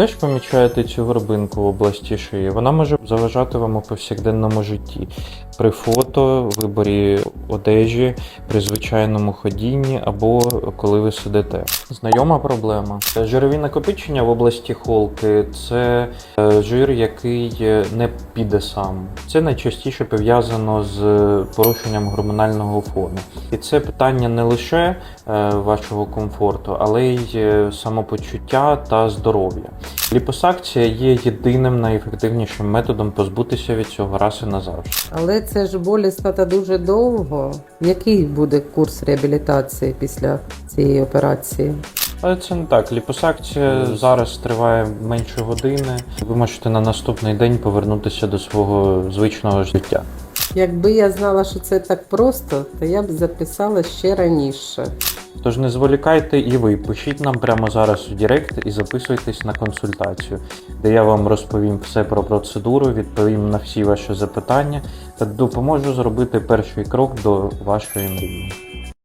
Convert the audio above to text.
теж помічаєте цю горбинку в області шиї? Вона може заважати вам у повсякденному житті при фото, виборі одежі, при звичайному ходінні або коли ви сидите. Знайома проблема. Жирові накопичення в області холки це е, жир, який е, не піде сам. Це найчастіше пов'язано з порушенням гормонального фону. І це питання не лише е, вашого комфорту, але й е, самопочуття та здоров'я. Ліпосакція є єдиним найефективнішим методом позбутися від цього раз і назавжди. Але це ж болісно та дуже довго. Який буде курс реабілітації після цієї операції? Але це не так. Ліпосакція зараз триває менше години. Ви можете на наступний день повернутися до свого звичного життя. Якби я знала, що це так просто, то я б записала ще раніше. Тож не зволікайте і ви пишіть нам прямо зараз у Директ і записуйтесь на консультацію, де я вам розповім все про процедуру, відповім на всі ваші запитання та допоможу зробити перший крок до вашої мрії.